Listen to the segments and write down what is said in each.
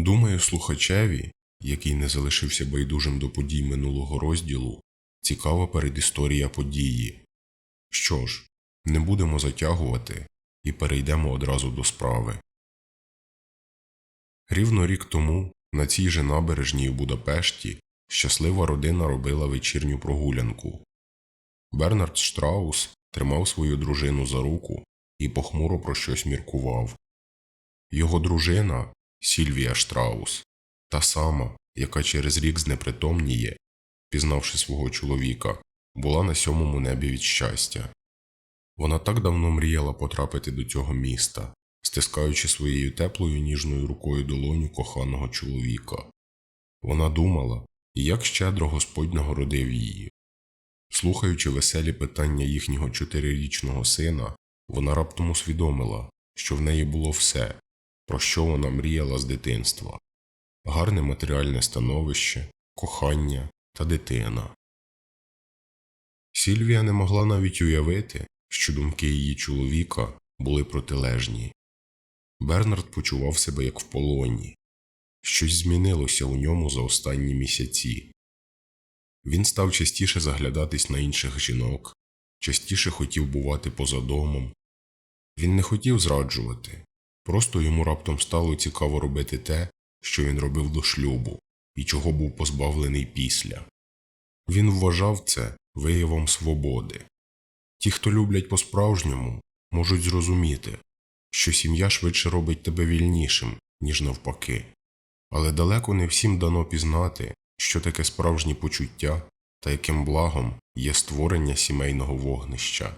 Думаю, слухачеві, який не залишився байдужим до подій минулого розділу, цікава передісторія події. Що ж, не будемо затягувати і перейдемо одразу до справи. Рівно рік тому на цій же набережній у Будапешті щаслива родина робила вечірню прогулянку. Бернард Штраус тримав свою дружину за руку і похмуро про щось міркував. Його дружина Сільвія Штраус, та сама, яка через рік знепритомніє, пізнавши свого чоловіка, була на сьомому небі від щастя. Вона так давно мріяла потрапити до цього міста, стискаючи своєю теплою ніжною рукою долоню коханого чоловіка. Вона думала, як щедро Господь нагородив її. Слухаючи веселі питання їхнього чотирирічного сина, вона раптом усвідомила, що в неї було все, про що вона мріяла з дитинства гарне матеріальне становище, кохання та дитина. Сільвія не могла навіть уявити, що думки її чоловіка були протилежні. Бернард почував себе як в полоні. Щось змінилося у ньому за останні місяці. Він став частіше заглядатись на інших жінок, частіше хотів бувати поза домом. Він не хотів зраджувати, просто йому раптом стало цікаво робити те, що він робив до шлюбу і чого був позбавлений після. Він вважав це виявом свободи. Ті, хто люблять по-справжньому, можуть зрозуміти, що сім'я швидше робить тебе вільнішим, ніж навпаки, але далеко не всім дано пізнати, що таке справжні почуття та яким благом є створення сімейного вогнища.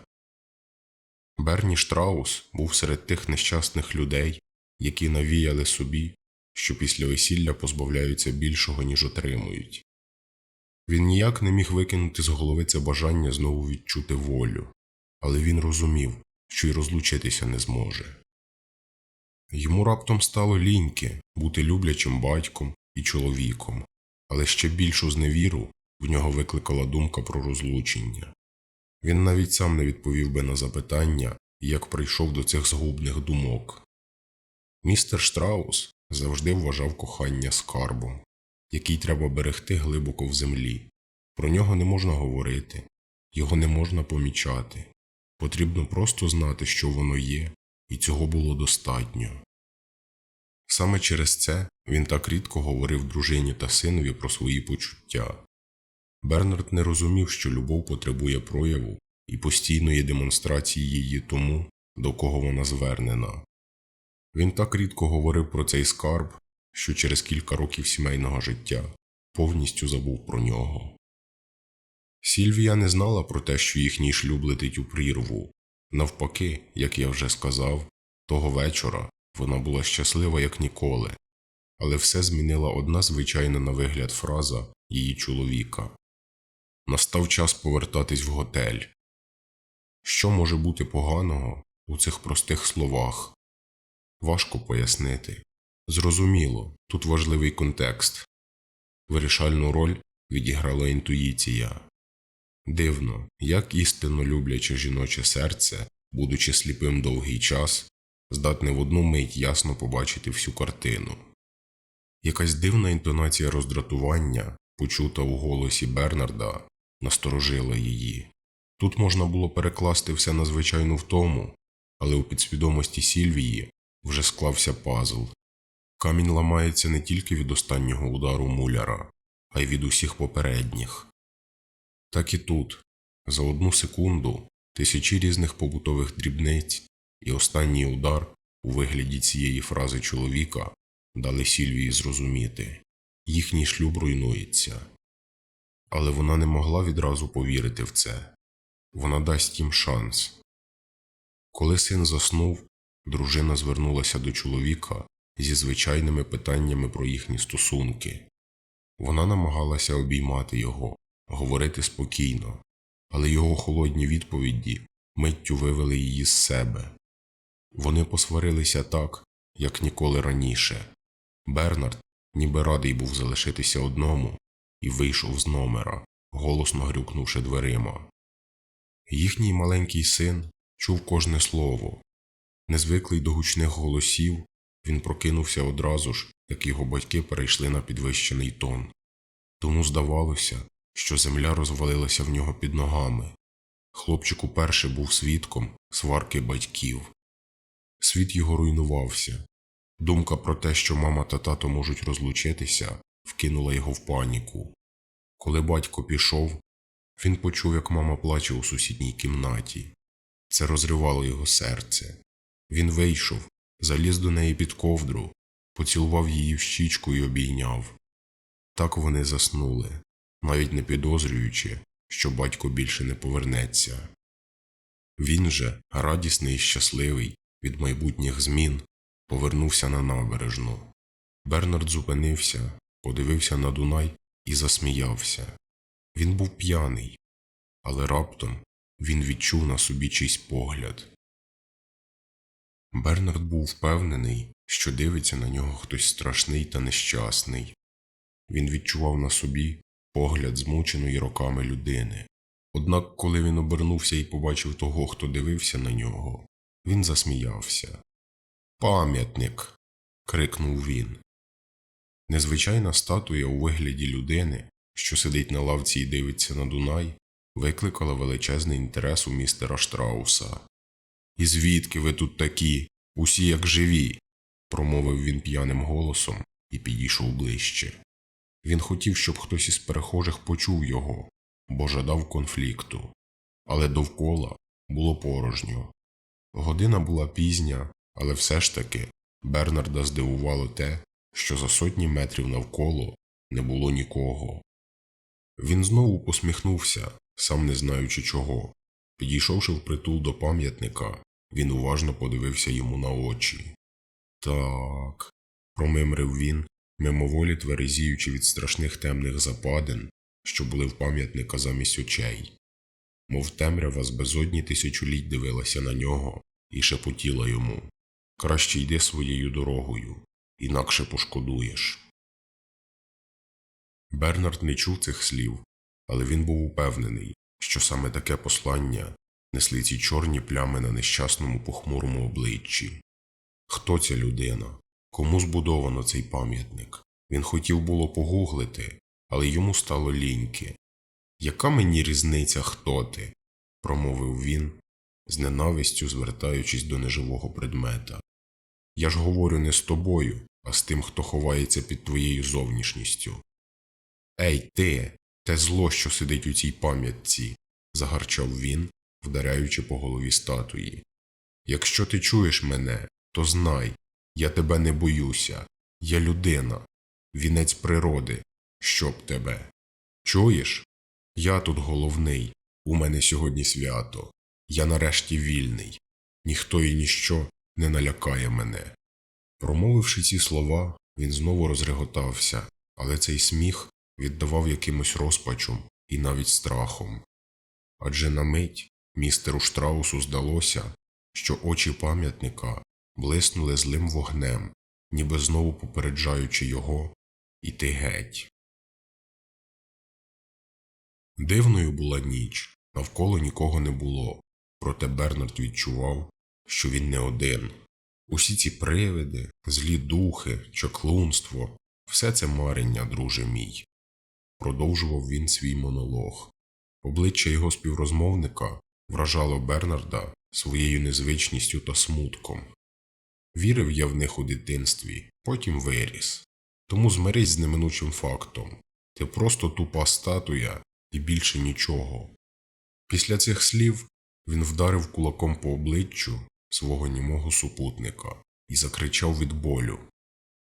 Берні Штраус був серед тих нещасних людей, які навіяли собі, що після весілля позбавляються більшого, ніж отримують. Він ніяк не міг викинути з голови це бажання знову відчути волю, але він розумів, що й розлучитися не зможе. Йому раптом стало ліньки бути люблячим батьком і чоловіком, але ще більшу зневіру в нього викликала думка про розлучення. Він навіть сам не відповів би на запитання, як прийшов до цих згубних думок. Містер Штраус завжди вважав кохання скарбом, який треба берегти глибоко в землі. Про нього не можна говорити, його не можна помічати. Потрібно просто знати, що воно є, і цього було достатньо. Саме через це він так рідко говорив дружині та синові про свої почуття. Бернард не розумів, що любов потребує прояву і постійної демонстрації її тому, до кого вона звернена. Він так рідко говорив про цей скарб, що через кілька років сімейного життя повністю забув про нього. Сільвія не знала про те, що їхній шлюб летить у прірву. Навпаки, як я вже сказав, того вечора вона була щаслива як ніколи, але все змінила одна звичайна на вигляд фраза її чоловіка Настав час повертатись в готель. Що може бути поганого у цих простих словах? Важко пояснити. Зрозуміло, тут важливий контекст. Вирішальну роль відіграла інтуїція. Дивно, як істинно любляче жіноче серце, будучи сліпим довгий час, здатне в одну мить ясно побачити всю картину. Якась дивна інтонація роздратування, почута у голосі Бернарда, насторожила її. Тут можна було перекласти все на звичайну втому, але у підсвідомості Сільвії вже склався пазл. Камінь ламається не тільки від останнього удару муляра, а й від усіх попередніх. Так і тут, за одну секунду, тисячі різних побутових дрібниць і останній удар у вигляді цієї фрази чоловіка дали Сільвії зрозуміти їхній шлюб руйнується. Але вона не могла відразу повірити в це вона дасть їм шанс. Коли син заснув, дружина звернулася до чоловіка зі звичайними питаннями про їхні стосунки. Вона намагалася обіймати його, говорити спокійно, але його холодні відповіді миттю вивели її з себе. Вони посварилися так, як ніколи раніше. Бернард ніби радий був залишитися одному і вийшов з номера, голосно грюкнувши дверима. Їхній маленький син чув кожне слово, незвиклий до гучних голосів, Він прокинувся одразу ж, як його батьки перейшли на підвищений тон. Тому здавалося, що земля розвалилася в нього під ногами. Хлопчик уперше був свідком сварки батьків. Світ його руйнувався. Думка про те, що мама та тато можуть розлучитися, вкинула його в паніку. Коли батько пішов, він почув, як мама плаче у сусідній кімнаті. Це розривало його серце. Він вийшов, заліз до неї під ковдру, поцілував її в щічку і обійняв. Так вони заснули, навіть не підозрюючи, що батько більше не повернеться. Він же, радісний і щасливий від майбутніх змін, повернувся на набережну. Бернард зупинився, подивився на Дунай і засміявся. Він був п'яний, але раптом він відчув на собі чийсь погляд. Бернард був впевнений, що дивиться на нього хтось страшний та нещасний. Він відчував на собі погляд змученої роками людини. Однак, коли він обернувся і побачив того, хто дивився на нього, він засміявся. Пам'ятник. крикнув він. Незвичайна статуя у вигляді людини, що сидить на лавці і дивиться на Дунай, викликала величезний інтерес у містера Штрауса. І звідки ви тут такі, усі як живі? промовив він п'яним голосом і підійшов ближче. Він хотів, щоб хтось із перехожих почув його, бо жадав конфлікту. Але довкола було порожньо. Година була пізня, але все ж таки Бернарда здивувало те, що за сотні метрів навколо не було нікого. Він знову посміхнувся, сам не знаючи чого. Підійшовши впритул до пам'ятника, він уважно подивився йому на очі. Так, промимрив він, мимоволі тверезіючи від страшних темних западин, що були в пам'ятника замість очей. Мов темрява з безодні тисячоліть дивилася на нього і шепотіла йому Краще йди своєю дорогою, інакше пошкодуєш. Бернард не чув цих слів, але він був упевнений, що саме таке послання несли ці чорні плями на нещасному похмурому обличчі. Хто ця людина? Кому збудовано цей пам'ятник? Він хотів було погуглити, але йому стало ліньки. Яка мені різниця, хто ти? промовив він, з ненавистю звертаючись до неживого предмета. Я ж говорю не з тобою, а з тим, хто ховається під твоєю зовнішністю. Ей, ти, те зло, що сидить у цій пам'ятці, загарчав він, вдаряючи по голові статуї. Якщо ти чуєш мене, то знай, я тебе не боюся, я людина, вінець природи, щоб тебе. Чуєш? Я тут головний, у мене сьогодні свято, я нарешті вільний, ніхто і ніщо не налякає мене. Промовивши ці слова, він знову розреготався, але цей сміх віддавав якимось розпачом і навіть страхом. Адже на мить містеру Штраусу здалося, що очі пам'ятника блиснули злим вогнем, ніби знову попереджаючи його іти геть. Дивною була ніч, навколо нікого не було, проте Бернард відчував, що він не один. Усі ці привиди, злі духи, чаклунство все це марення, друже мій. Продовжував він свій монолог. Обличчя його співрозмовника вражало Бернарда своєю незвичністю та смутком. Вірив я в них у дитинстві, потім виріс. Тому змирись з неминучим фактом ти просто тупа статуя і більше нічого. Після цих слів він вдарив кулаком по обличчю свого німого супутника і закричав від болю.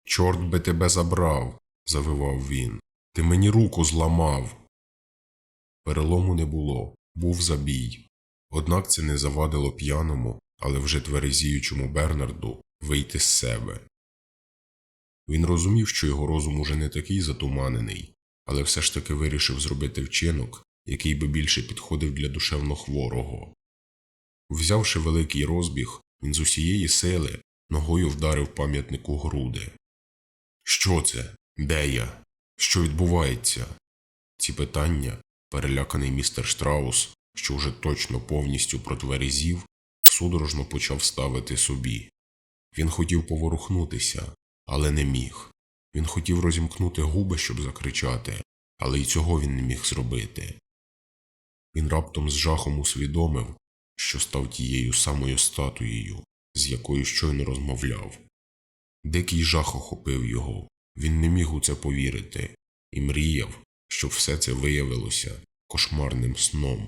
Чорт би тебе забрав, завивав він. Ти мені руку зламав. Перелому не було, був забій. Однак це не завадило п'яному, але вже тверезіючому Бернарду вийти з себе. Він розумів, що його розум уже не такий затуманений, але все ж таки вирішив зробити вчинок, який би більше підходив для душевно хворого. Взявши великий розбіг, він з усієї сили ногою вдарив пам'ятнику груди. Що це? Де я? Що відбувається? Ці питання, переляканий містер Штраус, що вже точно повністю протверезів, судорожно почав ставити собі. Він хотів поворухнутися, але не міг. Він хотів розімкнути губи, щоб закричати, але й цього він не міг зробити. Він раптом з жахом усвідомив, що став тією самою статуєю, з якою щойно розмовляв. Дикий жах охопив його, він не міг у це повірити і мріяв, щоб все це виявилося кошмарним сном.